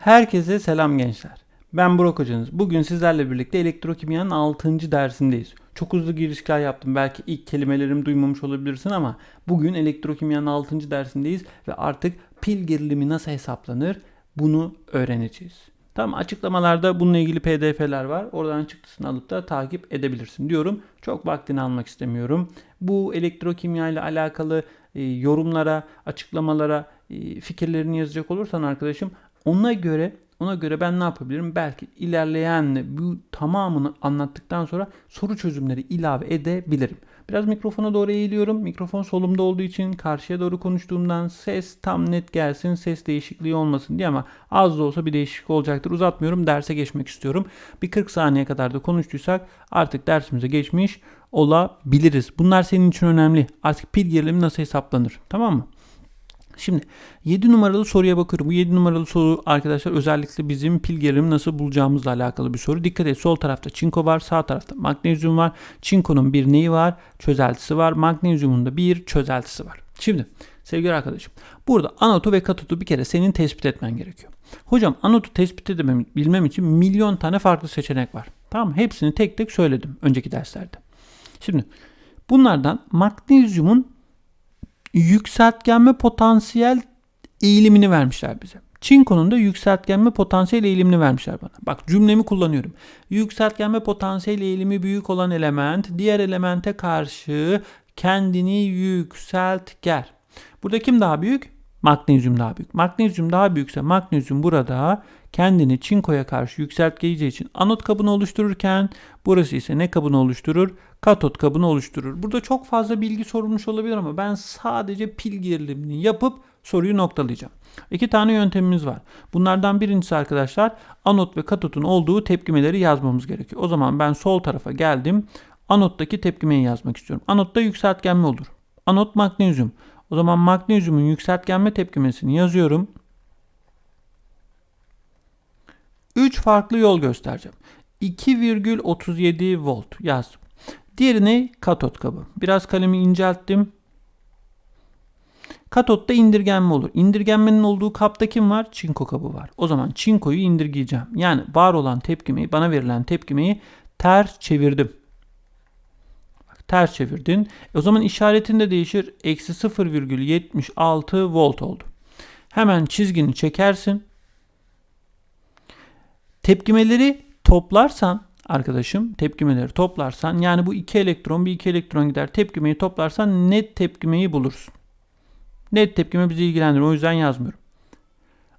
Herkese selam gençler. Ben Burak hocanız. Bugün sizlerle birlikte elektrokimyanın 6. dersindeyiz. Çok hızlı girişler yaptım. Belki ilk kelimelerimi duymamış olabilirsin ama bugün elektrokimyanın 6. dersindeyiz ve artık pil gerilimi nasıl hesaplanır bunu öğreneceğiz. Tamam açıklamalarda bununla ilgili pdf'ler var. Oradan çıktısını alıp da takip edebilirsin diyorum. Çok vaktini almak istemiyorum. Bu elektrokimya ile alakalı e, yorumlara, açıklamalara e, fikirlerini yazacak olursan arkadaşım ona göre ona göre ben ne yapabilirim? Belki ilerleyen bu tamamını anlattıktan sonra soru çözümleri ilave edebilirim. Biraz mikrofona doğru eğiliyorum. Mikrofon solumda olduğu için karşıya doğru konuştuğumdan ses tam net gelsin, ses değişikliği olmasın diye ama az da olsa bir değişiklik olacaktır. Uzatmıyorum. Derse geçmek istiyorum. Bir 40 saniye kadar da konuştuysak artık dersimize geçmiş olabiliriz. Bunlar senin için önemli. Artık pil gerilimi nasıl hesaplanır? Tamam mı? Şimdi 7 numaralı soruya bakıyorum. Bu 7 numaralı soru arkadaşlar özellikle bizim pil gerilimi nasıl bulacağımızla alakalı bir soru. Dikkat et sol tarafta çinko var sağ tarafta magnezyum var. Çinkonun bir neyi var? Çözeltisi var. Magnezyumun da bir çözeltisi var. Şimdi sevgili arkadaşım burada anotu ve katotu bir kere senin tespit etmen gerekiyor. Hocam anotu tespit edemem, bilmem için milyon tane farklı seçenek var. Tamam Hepsini tek tek söyledim önceki derslerde. Şimdi bunlardan magnezyumun yükseltgenme potansiyel eğilimini vermişler bize. Çinko'nun da yükseltgenme potansiyel eğilimini vermişler bana. Bak cümlemi kullanıyorum. Yükseltgenme potansiyel eğilimi büyük olan element diğer elemente karşı kendini yükseltger. Burada kim daha büyük? Magnezyum daha büyük. Magnezyum daha büyükse magnezyum burada kendini çinkoya karşı yükseltgeyeceği için anot kabını oluştururken burası ise ne kabını oluşturur? Katot kabını oluşturur. Burada çok fazla bilgi sorulmuş olabilir ama ben sadece pil gerilimini yapıp soruyu noktalayacağım. İki tane yöntemimiz var. Bunlardan birincisi arkadaşlar anot ve katotun olduğu tepkimeleri yazmamız gerekiyor. O zaman ben sol tarafa geldim. Anottaki tepkimeyi yazmak istiyorum. Anotta yükseltgenme olur. Anot magnezyum. O zaman magnezyumun yükseltgenme tepkimesini yazıyorum. 3 farklı yol göstereceğim. 2,37 volt yazdım. Diğerini katot kabı. Biraz kalemi incelttim. Katotta indirgenme olur. İndirgenmenin olduğu kapta kim var? Çinko kabı var. O zaman çinkoyu indirgeyeceğim. Yani var olan tepkimeyi, bana verilen tepkimeyi ters çevirdim. Bak, ters çevirdin. E o zaman işaretin de değişir. Eksi 0,76 volt oldu. Hemen çizgini çekersin. Tepkimeleri toplarsan arkadaşım tepkimeleri toplarsan yani bu iki elektron bir iki elektron gider tepkimeyi toplarsan net tepkimeyi bulursun. Net tepkime bizi ilgilendirir o yüzden yazmıyorum.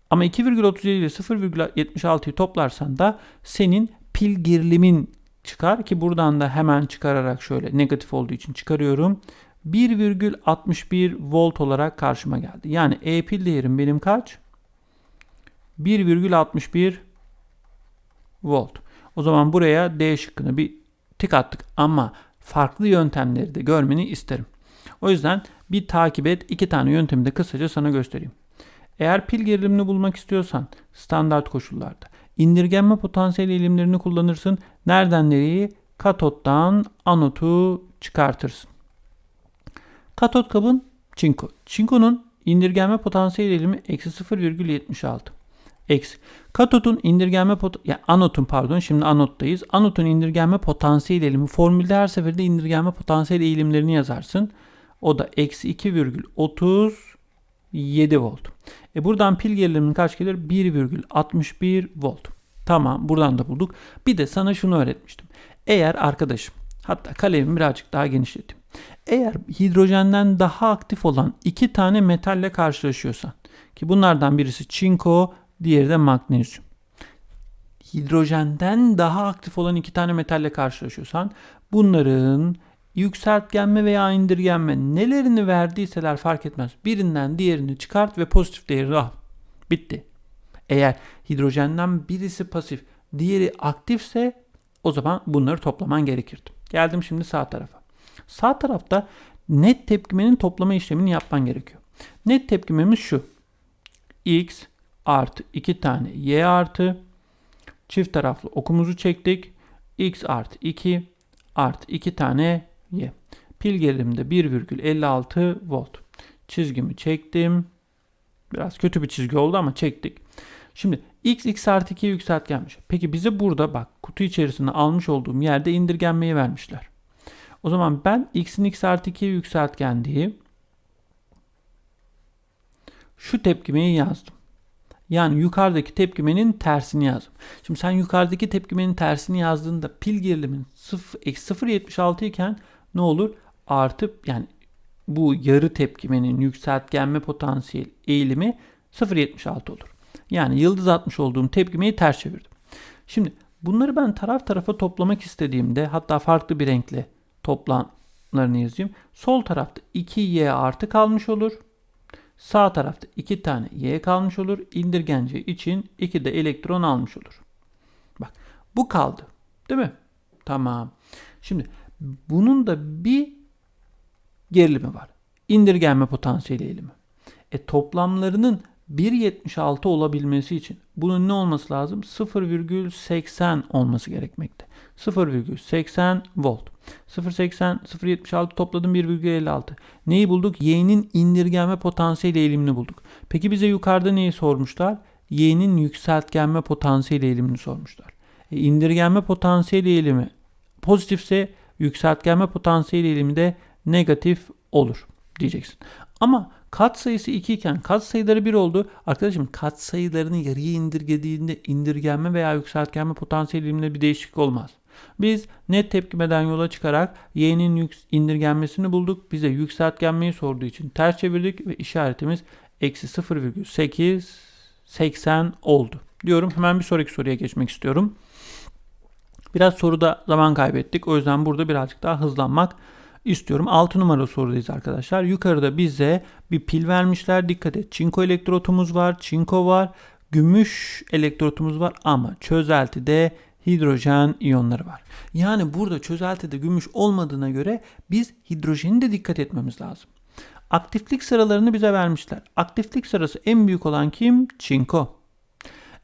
Ama 2,37 ile 0,76'yı toplarsan da senin pil gerilimin çıkar ki buradan da hemen çıkararak şöyle negatif olduğu için çıkarıyorum. 1,61 volt olarak karşıma geldi. Yani E pil değerim benim kaç? 1,61 volt. O zaman buraya D şıkkını bir tık attık ama farklı yöntemleri de görmeni isterim. O yüzden bir takip et. iki tane yöntemi de kısaca sana göstereyim. Eğer pil gerilimini bulmak istiyorsan standart koşullarda indirgenme potansiyel eğilimlerini kullanırsın. Nereden nereye? Katottan anotu çıkartırsın. Katot kabın çinko. Çinkonun indirgenme potansiyel eğilimi eksi 0,76 eksi. Katotun indirgenme pot ya anotun pardon şimdi anottayız. Anotun indirgenme potansiyel eğilimi formülde her seferde indirgenme potansiyel eğilimlerini yazarsın. O da eksi 2,37 volt. E buradan pil geriliminin kaç gelir? 1,61 volt. Tamam buradan da bulduk. Bir de sana şunu öğretmiştim. Eğer arkadaşım hatta kalemimi birazcık daha genişleteyim. Eğer hidrojenden daha aktif olan iki tane metalle karşılaşıyorsan ki bunlardan birisi çinko, diğeri de magnezyum. Hidrojenden daha aktif olan iki tane metalle karşılaşıyorsan bunların yükseltgenme veya indirgenme nelerini verdiyseler fark etmez. Birinden diğerini çıkart ve pozitif değeri al. Bitti. Eğer hidrojenden birisi pasif, diğeri aktifse o zaman bunları toplaman gerekirdi. Geldim şimdi sağ tarafa. Sağ tarafta net tepkimenin toplama işlemini yapman gerekiyor. Net tepkimemiz şu. X artı 2 tane y artı çift taraflı okumuzu çektik. x artı 2 artı 2 tane y. Pil gerilimde 1,56 volt. Çizgimi çektim. Biraz kötü bir çizgi oldu ama çektik. Şimdi x x artı 2'ye yükseltgenmiş. Peki bize burada bak kutu içerisinde almış olduğum yerde indirgenmeyi vermişler. O zaman ben x'in x artı 2'ye yükseltgendiği şu tepkimeyi yazdım. Yani yukarıdaki tepkimenin tersini yazdım. Şimdi sen yukarıdaki tepkimenin tersini yazdığında pil gerilimin 0.76 iken ne olur? Artıp yani bu yarı tepkimenin yükseltgenme potansiyel eğilimi 0.76 olur. Yani yıldız atmış olduğum tepkimeyi ters çevirdim. Şimdi bunları ben taraf tarafa toplamak istediğimde hatta farklı bir renkle toplamlarını yazayım. Sol tarafta 2y artı kalmış olur. Sağ tarafta 2 tane y kalmış olur. İndirgence için 2 de elektron almış olur. Bak bu kaldı. Değil mi? Tamam. Şimdi bunun da bir gerilimi var. İndirgenme potansiyeli eğilimi. E toplamlarının 1.76 olabilmesi için bunun ne olması lazım? 0,80 olması gerekmekte. 0,80 volt. 0.80, 0.76 topladım 1,56. Neyi bulduk? Y'nin indirgenme potansiyeli eğilimini bulduk. Peki bize yukarıda neyi sormuşlar? Y'nin yükseltgenme potansiyeli eğilimini sormuşlar. E, indirgenme potansiyeli eğilimi pozitifse yükseltgenme potansiyeli eğilimi de negatif olur diyeceksin. Ama kat sayısı 2 iken kat sayıları 1 oldu. Arkadaşım kat sayılarını yarıya indirgediğinde indirgenme veya yükseltgenme potansiyel eğiliminde bir değişiklik olmaz. Biz net tepkimeden yola çıkarak y'nin indirgenmesini bulduk. Bize yükseltgenmeyi sorduğu için ters çevirdik ve işaretimiz eksi 0,880 oldu. Diyorum hemen bir sonraki soruya geçmek istiyorum. Biraz soruda zaman kaybettik. O yüzden burada birazcık daha hızlanmak istiyorum. 6 numaralı sorudayız arkadaşlar. Yukarıda bize bir pil vermişler. Dikkat et. Çinko elektrotumuz var. Çinko var. Gümüş elektrotumuz var ama çözeltide hidrojen iyonları var. Yani burada çözeltide gümüş olmadığına göre biz hidrojeni de dikkat etmemiz lazım. Aktiflik sıralarını bize vermişler. Aktiflik sırası en büyük olan kim? Çinko.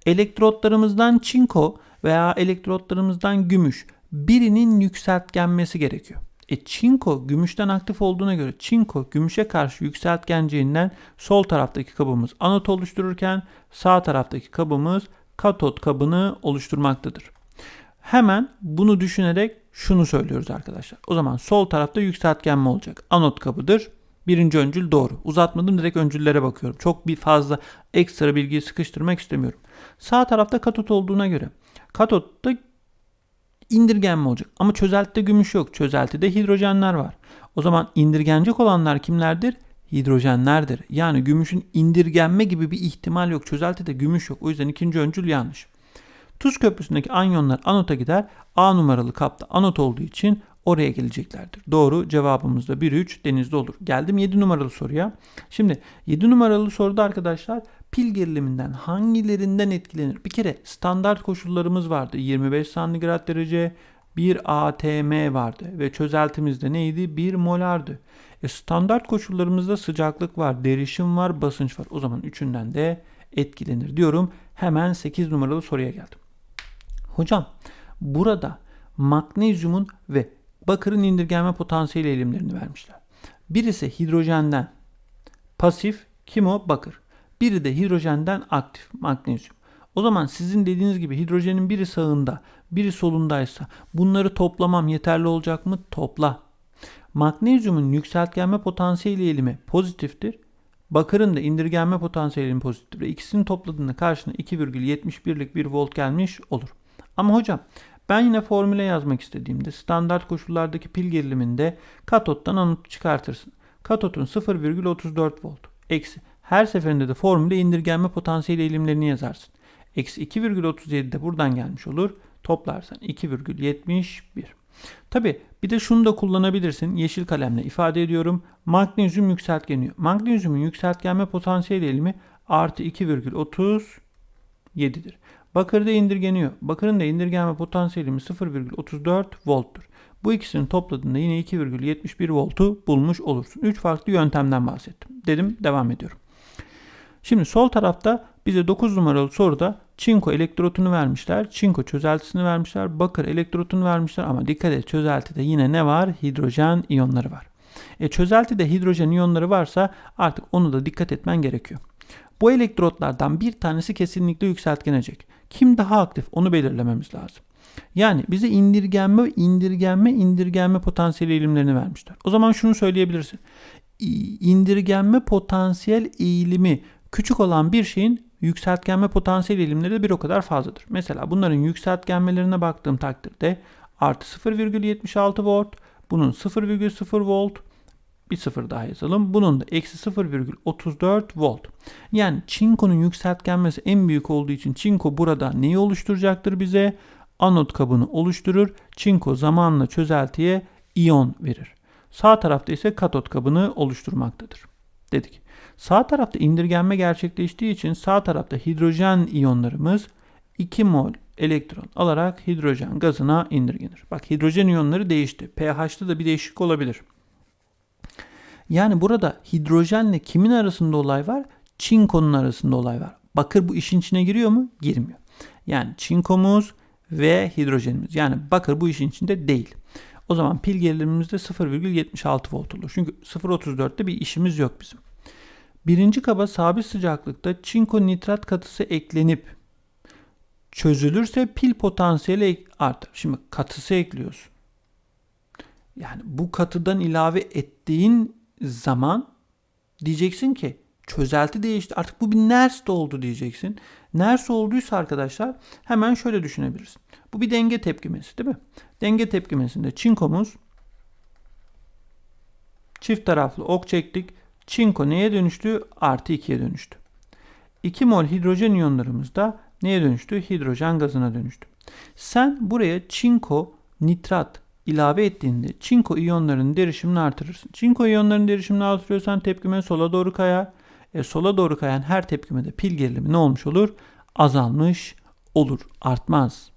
Elektrotlarımızdan çinko veya elektrotlarımızdan gümüş birinin yükseltgenmesi gerekiyor. E çinko gümüşten aktif olduğuna göre çinko gümüşe karşı yükseltgenceğinden sol taraftaki kabımız anot oluştururken sağ taraftaki kabımız katot kabını oluşturmaktadır. Hemen bunu düşünerek şunu söylüyoruz arkadaşlar. O zaman sol tarafta yükseltgenme olacak. Anot kabıdır. Birinci öncül doğru. Uzatmadım direkt öncüllere bakıyorum. Çok bir fazla ekstra bilgiyi sıkıştırmak istemiyorum. Sağ tarafta katot olduğuna göre katotta indirgenme olacak. Ama çözeltide gümüş yok. Çözeltide hidrojenler var. O zaman indirgenecek olanlar kimlerdir? Hidrojenlerdir. Yani gümüşün indirgenme gibi bir ihtimal yok. Çözeltide gümüş yok. O yüzden ikinci öncül yanlış. Tuz köprüsündeki anyonlar anota gider. A numaralı kapta anot olduğu için oraya geleceklerdir. Doğru cevabımız da 1-3 denizde olur. Geldim 7 numaralı soruya. Şimdi 7 numaralı soruda arkadaşlar pil geriliminden hangilerinden etkilenir? Bir kere standart koşullarımız vardı. 25 santigrat derece, 1 atm vardı ve çözeltimizde neydi? 1 molardı. E standart koşullarımızda sıcaklık var, derişim var, basınç var. O zaman üçünden de etkilenir diyorum. Hemen 8 numaralı soruya geldim. Hocam burada magnezyumun ve bakırın indirgenme potansiyeli eğilimlerini vermişler. Birisi hidrojenden pasif, kim o? Bakır. Biri de hidrojenden aktif, magnezyum. O zaman sizin dediğiniz gibi hidrojenin biri sağında, biri solundaysa bunları toplamam yeterli olacak mı? Topla. Magnezyumun yükseltgenme potansiyeli eğilimi pozitiftir. Bakırın da indirgenme potansiyeli pozitiftir. İkisini topladığında karşına 2,71'lik bir volt gelmiş olur. Ama hocam ben yine formüle yazmak istediğimde standart koşullardaki pil geriliminde katottan anot çıkartırsın. Katotun 0,34 volt. Eksi her seferinde de formülde indirgenme potansiyeli eğilimlerini yazarsın. Eksi 2,37 de buradan gelmiş olur. Toplarsan 2,71. Tabi bir de şunu da kullanabilirsin. Yeşil kalemle ifade ediyorum. Magnezyum yükseltgeniyor. Magnezyumun yükseltgenme potansiyel eğilimi artı 2,37'dir. Bakırda indirgeniyor. Bakırın da indirgenme potansiyelimiz 0,34 volttur. Bu ikisini topladığında yine 2,71 voltu bulmuş olursun. 3 farklı yöntemden bahsettim. Dedim devam ediyorum. Şimdi sol tarafta bize 9 numaralı soruda çinko elektrotunu vermişler. Çinko çözeltisini vermişler. Bakır elektrotunu vermişler ama dikkat et çözeltide yine ne var? Hidrojen iyonları var. E çözeltide hidrojen iyonları varsa artık onu da dikkat etmen gerekiyor. Bu elektrotlardan bir tanesi kesinlikle yükseltgenecek. Kim daha aktif onu belirlememiz lazım. Yani bize indirgenme, indirgenme, indirgenme potansiyel eğilimlerini vermişler. O zaman şunu söyleyebilirsin. İndirgenme potansiyel eğilimi küçük olan bir şeyin yükseltgenme potansiyel eğilimleri de bir o kadar fazladır. Mesela bunların yükseltgenmelerine baktığım takdirde artı 0,76 volt, bunun 0,0 volt, bir sıfır daha yazalım. Bunun da eksi 0,34 volt. Yani çinkonun yükseltgenmesi en büyük olduğu için çinko burada neyi oluşturacaktır bize? Anot kabını oluşturur. Çinko zamanla çözeltiye iyon verir. Sağ tarafta ise katot kabını oluşturmaktadır. Dedik. Sağ tarafta indirgenme gerçekleştiği için sağ tarafta hidrojen iyonlarımız 2 mol elektron alarak hidrojen gazına indirgenir. Bak hidrojen iyonları değişti. pH'ta da bir değişiklik olabilir. Yani burada hidrojenle kimin arasında olay var? Çinkonun arasında olay var. Bakır bu işin içine giriyor mu? Girmiyor. Yani çinkomuz ve hidrojenimiz. Yani bakır bu işin içinde değil. O zaman pil gerilimimiz de 0,76 volt olur. Çünkü 0,34'te bir işimiz yok bizim. Birinci kaba sabit sıcaklıkta çinko nitrat katısı eklenip çözülürse pil potansiyeli artar. Şimdi katısı ekliyorsun. Yani bu katıdan ilave ettiğin zaman diyeceksin ki çözelti değişti. Artık bu bir NERST oldu diyeceksin. NERS olduysa arkadaşlar hemen şöyle düşünebilirsin. Bu bir denge tepkimesi değil mi? Denge tepkimesinde çinkomuz çift taraflı ok çektik. Çinko neye dönüştü? Artı 2'ye dönüştü. 2 mol hidrojen iyonlarımız da neye dönüştü? Hidrojen gazına dönüştü. Sen buraya çinko, nitrat ilave ettiğinde çinko iyonlarının derişimini artırırsın. Çinko iyonlarının derişimini artırıyorsan tepkime sola doğru kayar. E, sola doğru kayan her tepkimede pil gerilimi ne olmuş olur? Azalmış olur, artmaz.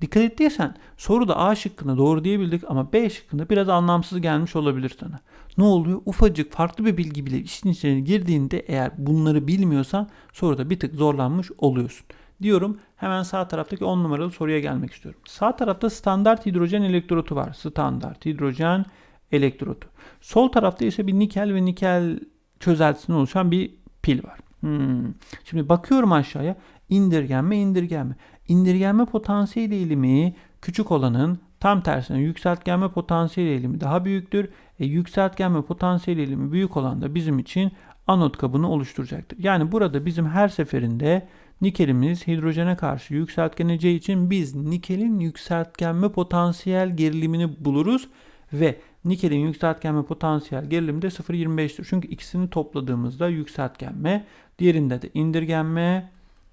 Dikkat ettiysen soruda A şıkkına doğru diyebildik ama B şıkkında biraz anlamsız gelmiş olabilir sana. Ne oluyor? Ufacık farklı bir bilgi bile işin içine girdiğinde eğer bunları bilmiyorsan soruda bir tık zorlanmış oluyorsun. Diyorum hemen sağ taraftaki 10 numaralı soruya gelmek istiyorum. Sağ tarafta standart hidrojen elektrotu var. Standart hidrojen elektrotu. Sol tarafta ise bir nikel ve nikel çözeltisinden oluşan bir pil var. Hmm. Şimdi bakıyorum aşağıya indirgenme indirgenme. İndirgenme potansiyel eğilimi küçük olanın tam tersine yükseltgenme potansiyel eğilimi daha büyüktür. E, yükseltgenme potansiyel eğilimi büyük olan da bizim için anot kabını oluşturacaktır. Yani burada bizim her seferinde nikelimiz hidrojene karşı yükseltgeneceği için biz nikelin yükseltgenme potansiyel gerilimini buluruz ve nikelin yükseltgenme potansiyel gerilimi de 0.25'tir. Çünkü ikisini topladığımızda yükseltgenme, diğerinde de indirgenme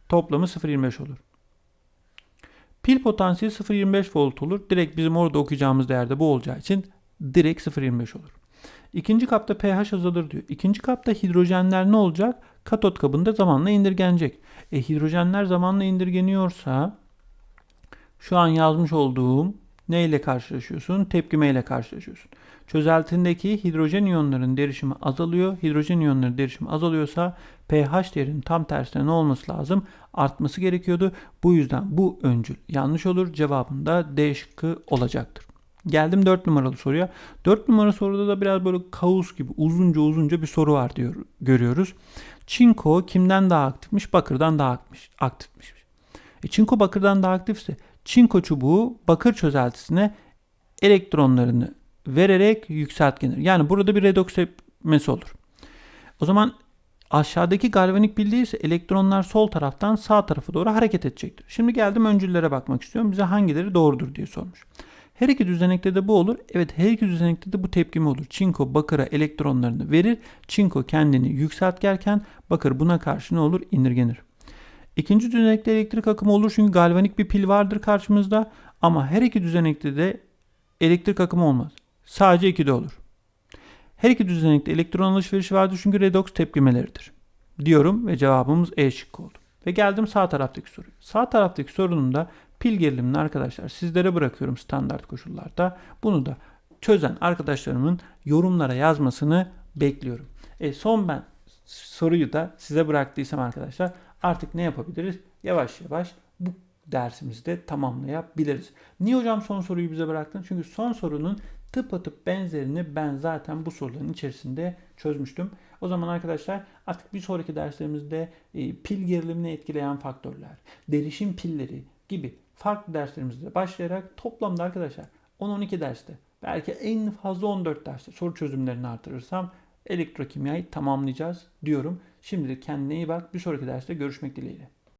toplamı 0.25 olur. Pil potansiyeli 0.25 volt olur. Direkt bizim orada okuyacağımız değerde bu olacağı için direkt 0.25 olur. İkinci kapta pH azalır diyor. İkinci kapta hidrojenler ne olacak? Katot kabında zamanla indirgenecek. E hidrojenler zamanla indirgeniyorsa şu an yazmış olduğum ne ile karşılaşıyorsun? Tepkime ile karşılaşıyorsun. Çözeltindeki hidrojen iyonlarının derişimi azalıyor. Hidrojen iyonları derişimi azalıyorsa pH değerinin tam tersine ne olması lazım? Artması gerekiyordu. Bu yüzden bu öncül yanlış olur. Cevabında D şıkkı olacaktır. Geldim 4 numaralı soruya. 4 numaralı soruda da biraz böyle kaos gibi uzunca uzunca bir soru var diyor görüyoruz. Çinko kimden daha aktifmiş? Bakırdan daha aktifmiş. aktifmiş. E, çinko bakırdan daha aktifse çinko çubuğu bakır çözeltisine elektronlarını vererek yükseltgenir. Yani burada bir redoks tepmesi olur. O zaman aşağıdaki galvanik bildiği elektronlar sol taraftan sağ tarafa doğru hareket edecektir. Şimdi geldim öncüllere bakmak istiyorum. Bize hangileri doğrudur diye sormuş. Her iki düzenekte de bu olur. Evet her iki düzenekte de bu tepkimi olur. Çinko bakıra elektronlarını verir. Çinko kendini yükseltgerken bakır buna karşı ne olur? İndirgenir. İkinci düzenekte elektrik akımı olur çünkü galvanik bir pil vardır karşımızda. Ama her iki düzenekte de elektrik akımı olmaz. Sadece 2'de olur. Her iki düzenekte elektron alışverişi vardır çünkü redoks tepkimeleridir. Diyorum ve cevabımız E şıkkı oldu. Ve geldim sağ taraftaki soruya. Sağ taraftaki sorunun da pil gerilimini arkadaşlar sizlere bırakıyorum standart koşullarda. Bunu da çözen arkadaşlarımın yorumlara yazmasını bekliyorum. E son ben soruyu da size bıraktıysam arkadaşlar artık ne yapabiliriz? Yavaş yavaş bu dersimizde tamamlayabiliriz. Niye hocam son soruyu bize bıraktın? Çünkü son sorunun tıpatıp benzerini ben zaten bu soruların içerisinde çözmüştüm. O zaman arkadaşlar artık bir sonraki derslerimizde e, pil gerilimini etkileyen faktörler, derişim pilleri gibi farklı derslerimizde başlayarak toplamda arkadaşlar 10-12 derste belki en fazla 14 derste soru çözümlerini artırırsam elektrokimyayı tamamlayacağız diyorum. Şimdilik kendine iyi bak. Bir sonraki derste görüşmek dileğiyle.